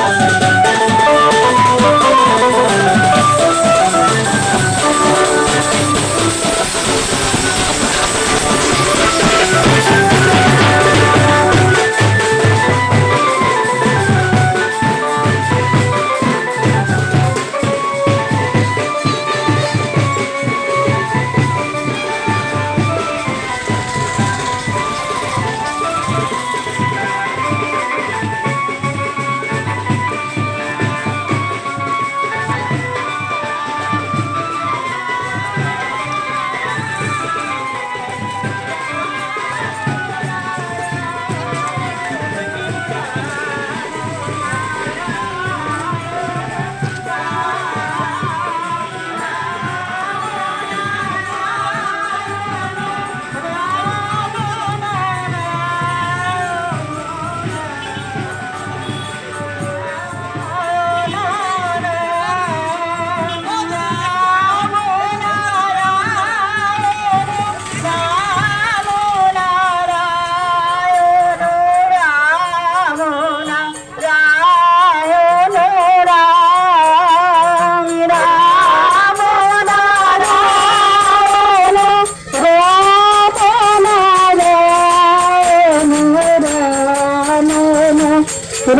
ます。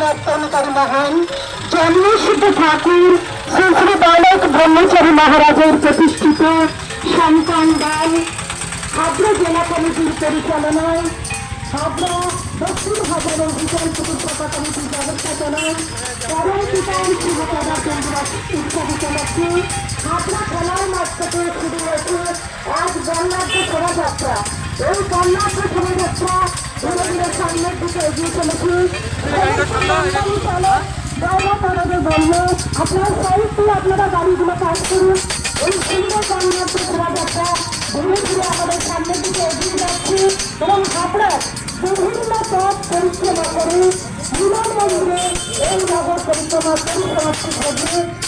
জগন্নাথকারী মহান জন্মসিদ্ধ ঠাকুর শ্রী বালক ব্রহ্মচারী মহারাজের প্রতিষ্ঠিত সন্তান দল হাবড়া জেলা কমিটির পরিচালনায় হাবড়া দক্ষিণ হাজার অভিযান প্রকল্প কমিটির ব্যবস্থাপনায় পরম পিতার শুভকামনা কেন্দ্র উৎসব উপলক্ষে হাবড়া খেলার মাঠ থেকে শুরু শোভাযাত্রা। এই বর্ণাঢ্য শোভাযাত্রা ধীরে ধীরে সামনের দিকে এগিয়ে চলেছে। আপনার সাইডে আপনারা গাড়িগুলো পাস করুন। এই সুন্দর বর্ণাঢ্য শোভাযাত্রা ধীরে ধীরে আমাদের সামনের দিকে এগিয়ে যাচ্ছে এবং আপনার বিভিন্ন পথ পরিক্রমা করে বিমান এই নগর পরিক্রমা পরিসমাপ্তি করবে